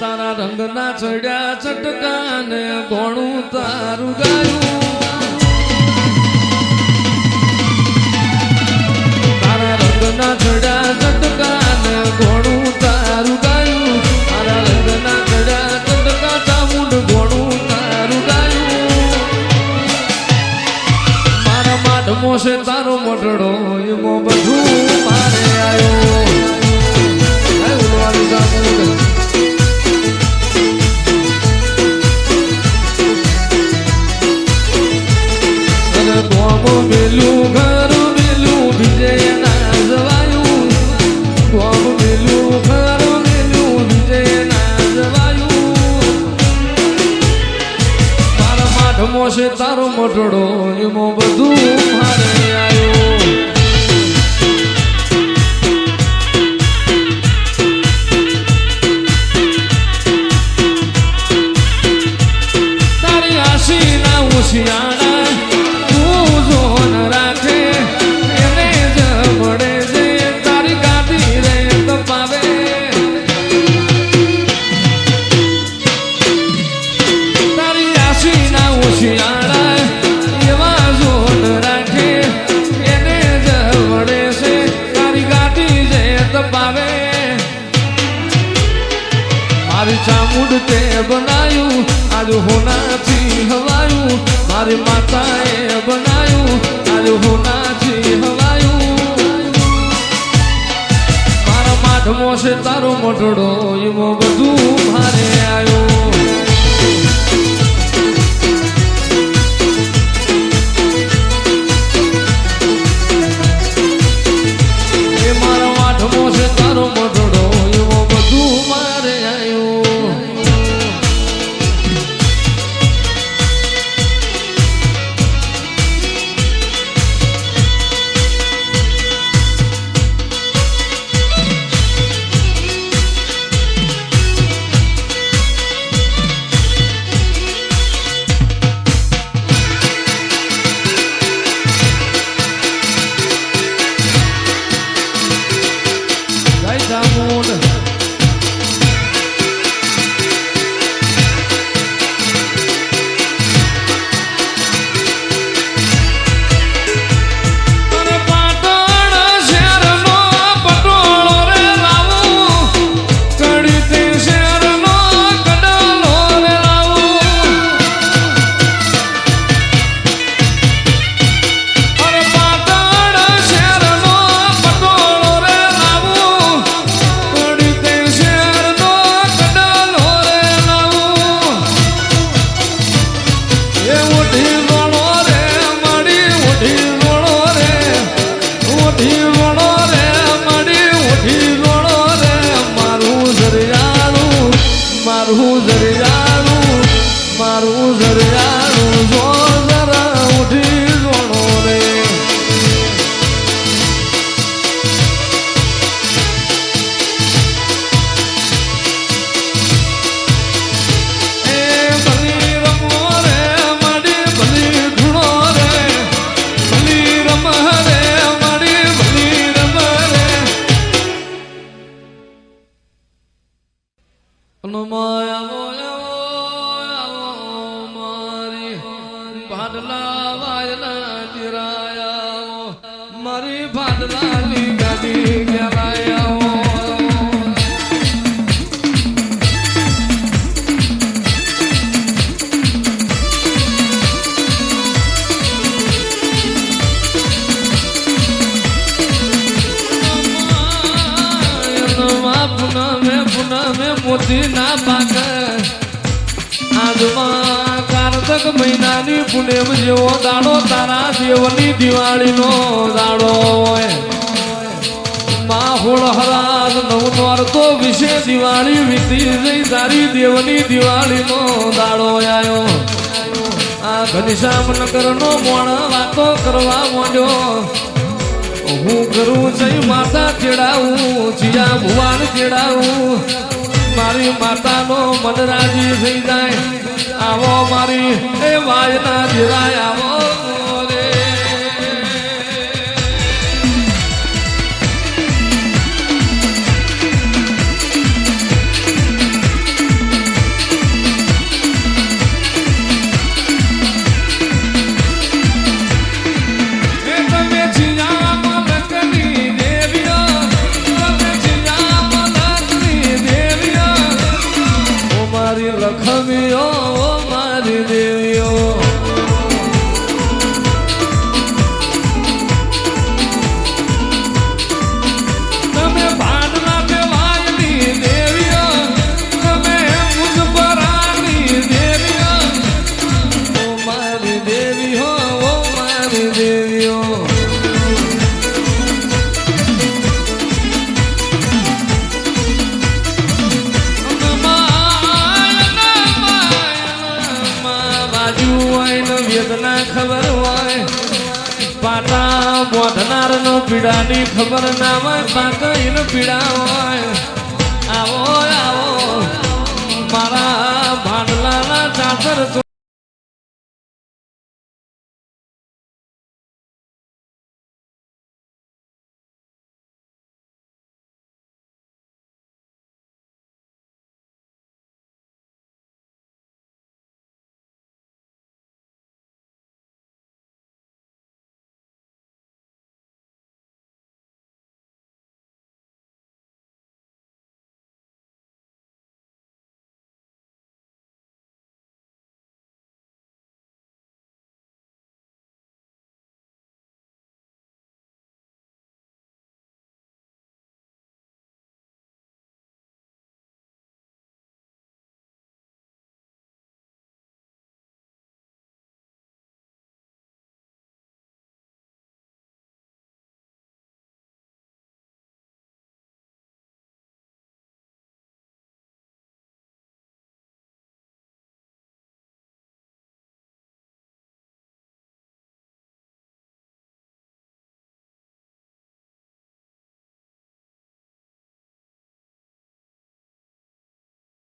તારા રંગના ચડ્યા ચટકા ને ગોણું તારું ગાયું. તારા રંગના ચડ્યા ચટકા ને ગોણું તારું તારો માતાએ બનાયું આજ હોનાથી હવાયું. મારા માઠમો છે તારો મોટડો એમાં બધું મારે આવ્યો પુનમે પુનમે મોતી ના પાક. આજમાં કારતક મહિનાની પુણ્યમ જેવો દાડો તારા દેવની દિવાળીનો દાડો માહોળ હરાજ નવનવાર તો વિશે દિવાળી વીતી જઈ તારી દેવની દિવાળીનો દાડો આવ્યો આ ઘનશ્યામ નગરનો મોણ વાતો કરવા માંડ્યો. હું કરું જઈ માતા ચેડાવું જીયા ભુવાન ચેડાવું મારી માતાનો મન રાજી થઈ જાય. આવો મારી એ વાયના જીરાય આવો પીડાની ખબર ના હોય પાકઈન પીડા હોય આવો આવો મારા ભાંડલાના ચાદર